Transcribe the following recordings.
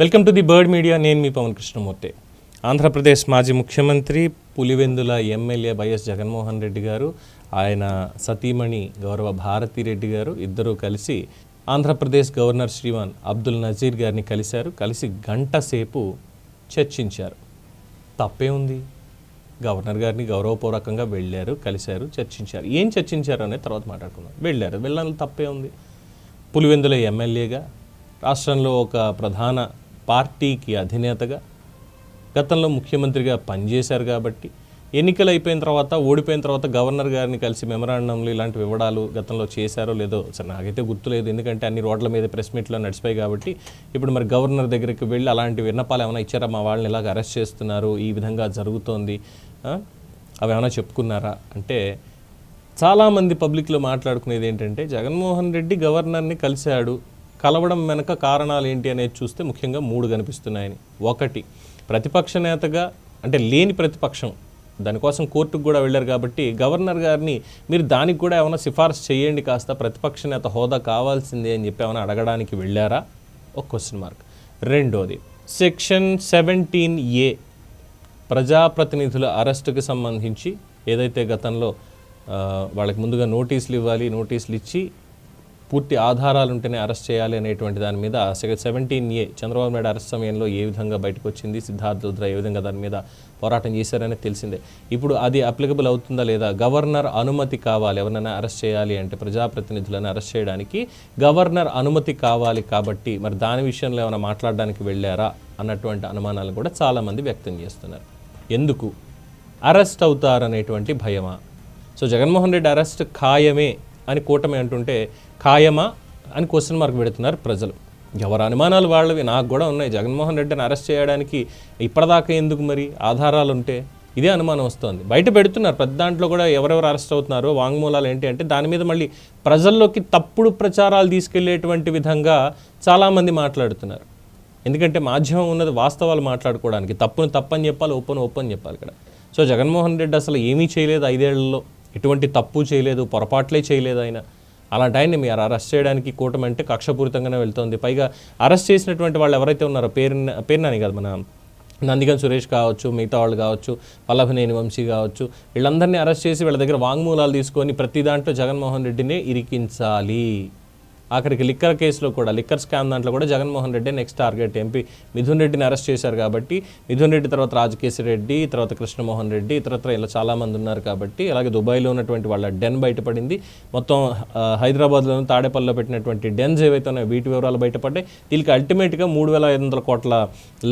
Welcome to the bird media. నేను మీ పవన్ కృష్ణమూర్తి. ఆంధ్రప్రదేశ్ మాజీ ముఖ్యమంత్రి పులివెందుల ఎమ్మెల్యే వైఎస్ జగన్మోహన్ రెడ్డి గారు ఆయన సతీమణి గౌరవ భారతి రెడ్డి గారు ఇద్దరూ కలిసి ఆంధ్రప్రదేశ్ గవర్నర్ శ్రీవాన్ అబ్దుల్ నజీర్ గారిని కలిశారు. కలిసి గంట సేపు చర్చించారు. తప్పే ఉంది. గవర్నర్ గారిని గౌరవపూర్వకంగా వెళ్ళారు కలిశారు చర్చించారు. ఏం చర్చించారు అనేది తర్వాత మాట్లాడుకుందాం. వెళ్ళారు. వెళ్ళాలి తప్పే ఉంది. పులివెందుల ఎమ్మెల్యేగా రాష్ట్రంలో ఒక ప్రధాన పార్టీకి అధినేతగా గతంలో ముఖ్యమంత్రిగా పనిచేశారు కాబట్టి ఎన్నికలు అయిపోయిన తర్వాత ఓడిపోయిన తర్వాత గవర్నర్ గారిని కలిసి మెమరాండంలు ఇలాంటి వివడాలు గతంలో చేశారో లేదో సరే నాకైతే గుర్తులేదు. ఎందుకంటే అన్ని రోడ్ల మీద ప్రెస్ మీట్లో నడిచిపోయి కాబట్టి ఇప్పుడు మరి గవర్నర్ దగ్గరికి వెళ్ళి అలాంటి విన్నపాలు ఏమైనా ఇచ్చారా? మా వాళ్ళని ఇలాగ అరెస్ట్ చేస్తున్నారు ఈ విధంగా జరుగుతోంది అవి ఏమైనా చెప్పుకున్నారా? అంటే చాలామంది పబ్లిక్లో మాట్లాడుకునేది ఏంటంటే జగన్మోహన్ రెడ్డి గవర్నర్ని కలిశాడు కలవడం వెనక కారణాలు ఏంటి అనేది చూస్తే ముఖ్యంగా మూడు కనిపిస్తున్నాయని. ఒకటి ప్రతిపక్ష నేతగా అంటే లేని ప్రతిపక్షం. దానికోసం కోర్టుకు కూడా వెళ్ళారు కాబట్టి గవర్నర్ గారిని మీరు దానికి కూడా ఏమైనా సిఫార్సు చేయండి కాస్త ప్రతిపక్ష నేత హోదా కావాల్సిందే అని చెప్పి ఏమైనా అడగడానికి వెళ్ళారా? ఒక క్వశ్చన్ మార్క్ రెండోది సెక్షన్ సెవెంటీన్ ఏ ప్రజాప్రతినిధుల అరెస్టుకి సంబంధించి ఏదైతే గతంలో వాళ్ళకి ముందుగా నోటీసులు ఇవ్వాలి నోటీసులు ఇచ్చి పూర్తి ఆధారాలు ఉంటేనే అరెస్ట్ చేయాలి అనేటువంటి దాని మీద seventeen A Chandrababu Naidu arrest సమయంలో ఏ విధంగా బయటకు వచ్చింది సిద్ధార్థ రుద్ర ఏ విధంగా దాని మీద పోరాటం చేశారనేది తెలిసిందే. ఇప్పుడు అది అప్లికబుల్ అవుతుందా లేదా? గవర్నర్ అనుమతి కావాలి ఎవరినైనా అరెస్ట్ చేయాలి అంటే ప్రజాప్రతినిధులను అరెస్ట్ చేయడానికి గవర్నర్ అనుమతి కావాలి కాబట్టి మరి దాని విషయంలో ఏమైనా మాట్లాడడానికి వెళ్ళారా అన్నటువంటి అనుమానాలు కూడా చాలామంది వ్యక్తం చేస్తున్నారు. ఎందుకు? అరెస్ట్ అవుతారనేటువంటి భయమా? సో జగన్మోహన్ రెడ్డి అరెస్ట్ ఖాయమే అని కూటమి అంటుంటే ఖాయమా అని క్వశ్చన్ మార్క్ పెడుతున్నారు ప్రజలు. ఎవరు అనుమానాలు వాళ్ళవి? నాకు కూడా ఉన్నాయి. జగన్మోహన్ రెడ్డిని అరెస్ట్ చేయడానికి ఇప్పటిదాకా ఎందుకు మరి ఆధారాలు ఉంటే? ఇదే అనుమానం వస్తుంది. బయట పెడుతున్నారు. పెద్ద దాంట్లో కూడా ఎవరెవరు అరెస్ట్ అవుతున్నారో? వాంగ్మూలాలు ఏంటి అంటే దాని మీద మళ్ళీ ప్రజల్లోకి తప్పుడు ప్రచారాలు తీసుకెళ్ళేటువంటి విధంగా చాలామంది మాట్లాడుతున్నారు. ఎందుకంటే మాధ్యమం ఉన్నది వాస్తవాలు మాట్లాడుకోవడానికి. తప్పును తప్పని చెప్పాలి ఓపెన్ ఓపెన్ చెప్పాలి ఇక్కడ. సో జగన్మోహన్ రెడ్డి అసలు ఏమీ చేయలేదు ఐదేళ్ళలో. ఎటువంటి తప్పు చేయలేదు పొరపాట్లే చేయలేదు ఆయన అలాంటి ఆయన్ని మీరు అరెస్ట్ చేయడానికి కూటమి అంటే కక్షపూరితంగానే వెళ్తోంది. పైగా అరెస్ట్ చేసినటువంటి వాళ్ళు ఎవరైతే ఉన్నారో పేరు పేరునని కదా మన నందిగం సురేష్ కావచ్చు మిగతా వాళ్ళు కావచ్చు పల్లభనేని వంశీ కావచ్చు వీళ్ళందరినీ అరెస్ట్ చేసి వీళ్ళ దగ్గర వాంగ్మూలాలు తీసుకొని ప్రతి దాంట్లో జగన్మోహన్ రెడ్డిని ఇరికించాలి. అక్కడికి లిక్కర్ కేసులో కూడా లిక్కర్ స్కామ్ దాంట్లో కూడా Jaganmohan Reddy next target MP. Mithun రెడ్డిని అరెస్ట్ చేశారు కాబట్టి మిథున్ రెడ్డి తర్వాత రాజకేశి రెడ్డి తర్వాత కృష్ణమోహన్ రెడ్డి ఇతరత్ర ఇలా చాలామంది ఉన్నారు కాబట్టి అలాగే దుబాయ్లో ఉన్నటువంటి వాళ్ళ డెన్ బయటపడింది. మొత్తం హైదరాబాద్లోని తాడేపల్లిలో పెట్టినటువంటి డెన్స్ ఏవైతే ఉన్నాయో వీటి వివరాలు బయటపడ్డాయి. దీనికి అల్టిమేట్గా మూడు వేల ఐదు వందల కోట్ల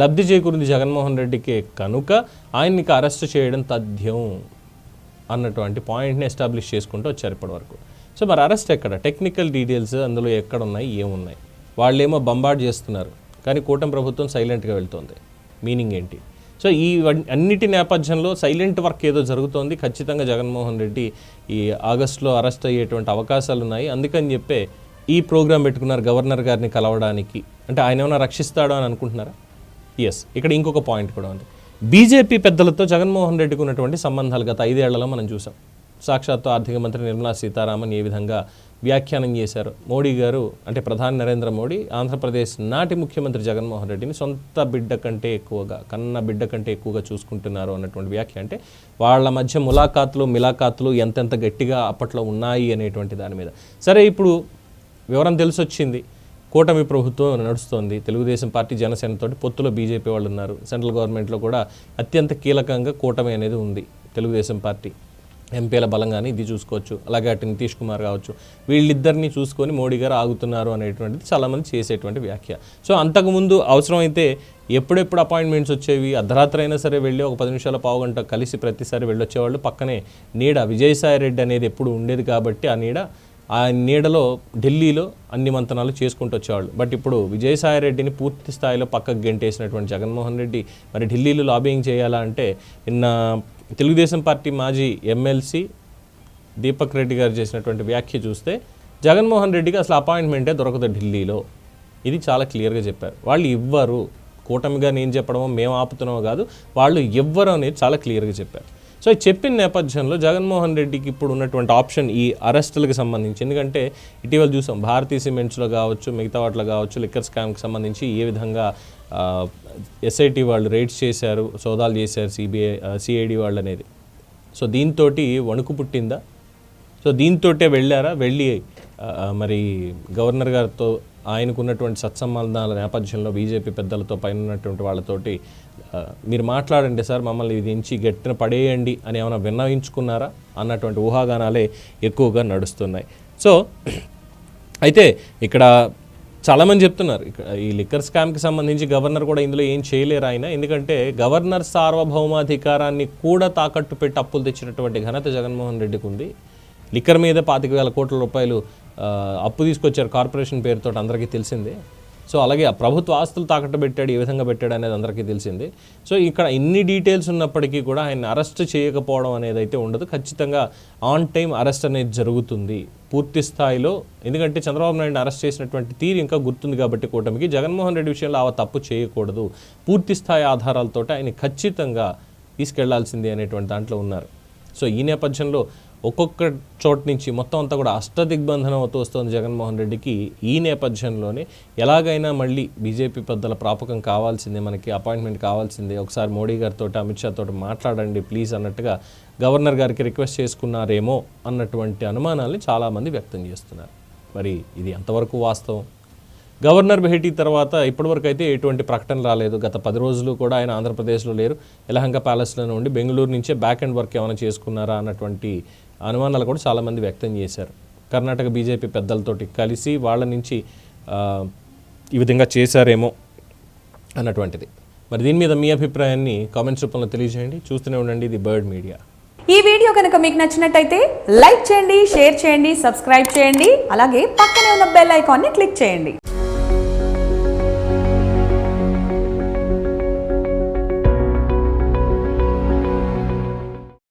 లబ్ధి చేకూరింది జగన్మోహన్ రెడ్డికి కనుక ఆయన్ని అరెస్ట్ చేయడం తథ్యం అన్నటువంటి పాయింట్ని ఎస్టాబ్లిష్ చేసుకుంటూ వచ్చారు ఇప్పటివరకు. సో మరి అరెస్ట్ ఎక్కడ? టెక్నికల్ డీటెయిల్స్ అందులో ఎక్కడ ఉన్నాయి ఏమున్నాయి? వాళ్ళేమో బంబార్డ్ చేస్తున్నారు. కానీ కూటమి ప్రభుత్వం సైలెంట్గా వెళ్తుంది. మీనింగ్ ఏంటి? సో ఈ అన్నిటి నేపథ్యంలో సైలెంట్ వర్క్ ఏదో జరుగుతోంది. ఖచ్చితంగా జగన్మోహన్ రెడ్డి ఈ ఆగస్టులో అరెస్ట్ అయ్యేటువంటి అవకాశాలు ఉన్నాయి. అందుకని చెప్పే ఈ ప్రోగ్రాం పెట్టుకున్నారు గవర్నర్ గారిని కలవడానికి. అంటే ఆయన ఏమైనా రక్షిస్తాడో అని అనుకుంటున్నారా? ఎస్ ఇక్కడ ఇంకొక పాయింట్ కూడా ఉంది. బీజేపీ పెద్దలతో జగన్మోహన్ రెడ్డికి ఉన్నటువంటి సంబంధాలు గత ఐదేళ్ళలో మనం చూసాం. సాక్షాత్తు ఆర్థిక మంత్రి నిర్మలా సీతారామన్ ఏ విధంగా వ్యాఖ్యానం చేశారు? మోడీ గారు అంటే ప్రధాని నరేంద్ర మోడీ ఆంధ్రప్రదేశ్ నాటి ముఖ్యమంత్రి జగన్మోహన్ రెడ్డిని సొంత బిడ్డ కంటే ఎక్కువగా కన్న బిడ్డ కంటే ఎక్కువగా చూసుకుంటున్నారు అన్నటువంటి వ్యాఖ్య. అంటే వాళ్ళ మధ్య ములాఖాతులు మిలాఖాతులు ఎంతెంత గట్టిగా అప్పట్లో ఉన్నాయి అనేటువంటి దాని మీద. సరే ఇప్పుడు వివరం తెలిసొచ్చింది. కూటమి ప్రభుత్వం నడుస్తోంది. తెలుగుదేశం పార్టీ జనసేనతోటి పొత్తులో బీజేపీ వాళ్ళు ఉన్నారు సెంట్రల్ గవర్నమెంట్లో కూడా అత్యంత కీలకంగా కూటమి అనేది ఉంది తెలుగుదేశం పార్టీ. ఎంపీల బలంగానే ఇది చూసుకోవచ్చు. అలాగే అటు నితీష్ కుమార్ కావచ్చు. వీళ్ళిద్దరిని చూసుకొని మోడీ గారు ఆగుతున్నారు అనేటువంటిది చాలామంది చేసేటువంటి వ్యాఖ్య. సో అంతకుముందు అవసరమైతే ఎప్పుడెప్పుడు అపాయింట్మెంట్స్ వచ్చేవి? అర్ధరాత్రి అయినా సరే వెళ్ళి ఒక పది నిమిషాల పావు గంట కలిసి ప్రతిసారి వెళ్ళొచ్చేవాళ్ళు పక్కనే నీడ విజయసాయి రెడ్డి అనేది ఎప్పుడు ఉండేది కాబట్టి ఆ నీడ ఆ నీడలో ఢిల్లీలో అన్ని మంతనాలు చేసుకుంటూ వచ్చేవాళ్ళు. బట్ ఇప్పుడు విజయసాయి రెడ్డిని పూర్తి స్థాయిలో పక్కకు గెంటేసినటువంటి జగన్మోహన్ రెడ్డి మరి ఢిల్లీలో లాబింగ్ చేయాలా అంటే నిన్న తెలుగుదేశం పార్టీ మాజీ ఎమ్మెల్సీ దీపక్ రెడ్డి గారు చేసినటువంటి వ్యాఖ్య చూస్తే జగన్మోహన్ రెడ్డికి అసలు అపాయింట్మెంటే దొరకదు ఢిల్లీలో. ఇది చాలా క్లియర్గా చెప్పారు. వాళ్ళు ఇవ్వరు. కూటమిగా నేను చెప్పడమో మేము ఆపుతున్నామో కాదు వాళ్ళు ఇవ్వరు అనేది చాలా క్లియర్గా చెప్పారు. సో ఇది చెప్పిన నేపథ్యంలో జగన్మోహన్ రెడ్డికి ఇప్పుడు ఉన్నటువంటి ఆప్షన్ ఈ అరెస్టులకు సంబంధించి. ఎందుకంటే ఇటీవల చూసాం భారతీయ సిమెంట్స్లో కావచ్చు మిగతా వాటిలో కావచ్చు లిక్కర్ స్కామ్కి సంబంధించి ఏ విధంగా ఎస్ఐటి వాళ్ళు రైడ్స్ చేశారు సోదాలు చేశారు సిబిఐ సిఐడి వాళ్ళు అనేది. సో దీంతో వణుకు పుట్టిందా? సో దీంతోటే వెళ్ళారా? వెళ్ళి మరి గవర్నర్ గారితో ఆయనకు ఉన్నటువంటి సత్సంబంధాల నేపథ్యంలో బీజేపీ పెద్దలతో పైన ఉన్నటువంటి వాళ్ళతోటి మీరు మాట్లాడండి సార్ మమ్మల్ని ఇది గట్టిన పడేయండి అని ఏమైనా విన్నవించుకున్నారా అన్నటువంటి ఊహాగానాలే ఎక్కువగా నడుస్తున్నాయి. సో అయితే ఇక్కడ చాలామంది చెప్తున్నారు ఈ లిక్కర్ స్కామ్కి సంబంధించి గవర్నర్ కూడా ఇందులో ఏం చేయలేరు ఆయన. ఎందుకంటే గవర్నర్ సార్వభౌమాధికారాన్ని కూడా తాకట్టు పెట్టి అప్పులు తెచ్చినటువంటి ఘనత జగన్మోహన్ రెడ్డికి ఉంది. లిక్కర్ మీద పాతిక వేల కోట్ల రూపాయలు అప్పు తీసుకొచ్చారు కార్పొరేషన్ పేరుతో అందరికీ తెలిసిందే. సో అలాగే ప్రభుత్వ ఆస్తులు తాకట్టు పెట్టాడు ఏ విధంగా పెట్టాడు అనేది అందరికీ తెలిసింది. సో ఇక్కడ ఇన్ని డీటెయిల్స్ ఉన్నప్పటికీ కూడా ఆయన అరెస్ట్ చేయకపోవడం అనేది అయితే ఉండదు. ఖచ్చితంగా ఆన్ టైం అరెస్ట్ అనేది జరుగుతుంది. పూర్తి స్థాయిలో ఎందుకంటే చంద్రబాబు నాయుడు అరెస్ట్ చేసినటువంటి తీరు ఇంకా గుర్తుంది కాబట్టి కూటమికి. జగన్మోహన్ రెడ్డి విషయంలో ఆ తప్పు చేయకూడదు. పూర్తి స్థాయి ఆధారాలతో ఆయన ఖచ్చితంగా తీసుకెళ్ళాల్సింది అనేటువంటి దాంట్లో ఉన్నారు. సో ఈ నేపథ్యంలో ఒక్కొక్క చోట నుంచి మొత్తం అంతా కూడా అష్టదిగ్బంధనం అవుతూ వస్తుంది జగన్మోహన్ రెడ్డికి ఈ నేపథ్యంలోనే ఎలాగైనా మళ్ళీ బీజేపీ పెద్దల ప్రాపకం కావాల్సిందే మనకి అపాయింట్మెంట్ కావాల్సిందే. ఒకసారి మోడీ గారితో అమిత్ షా తోటి మాట్లాడండి ప్లీజ్ అన్నట్టుగా గవర్నర్ గారికి రిక్వెస్ట్ చేసుకున్నారేమో అన్నటువంటి అనుమానాల్ని చాలామంది వ్యక్తం చేస్తున్నారు. మరి ఇది ఎంతవరకు వాస్తవం? గవర్నర్ భేటీ తర్వాత ఇప్పటివరకు అయితే ఎటువంటి ప్రకటన రాలేదు. గత పది రోజులు కూడా ఆయన ఆంధ్రప్రదేశ్లో లేరు. యలహంక ప్యాలెస్లోనే ఉండి బెంగళూరు నుంచే బ్యాక్ అండ్ వర్క్ ఏమైనా చేసుకున్నారా అన్నటువంటి అనుమానాలు కూడా చాలామంది వ్యక్తం చేశారు. కర్ణాటక బీజేపీ పెద్దలతోటి కలిసి వాళ్ళ నుంచి ఈ విధంగా చేశారేమో అన్నటువంటిది. మరి దీని మీద మీ అభిప్రాయాన్ని కామెంట్స్ రూపంలో తెలియజేయండి. చూస్తూనే ఉండండి ఇది బర్డ్ మీడియా. ఈ వీడియో కనుక మీకు నచ్చినట్టయితే లైక్ చేయండి షేర్ చేయండి సబ్స్క్రైబ్ చేయండి అలాగే పక్కనే ఉన్న బెల్ ఐకాన్ని క్లిక్ చేయండి.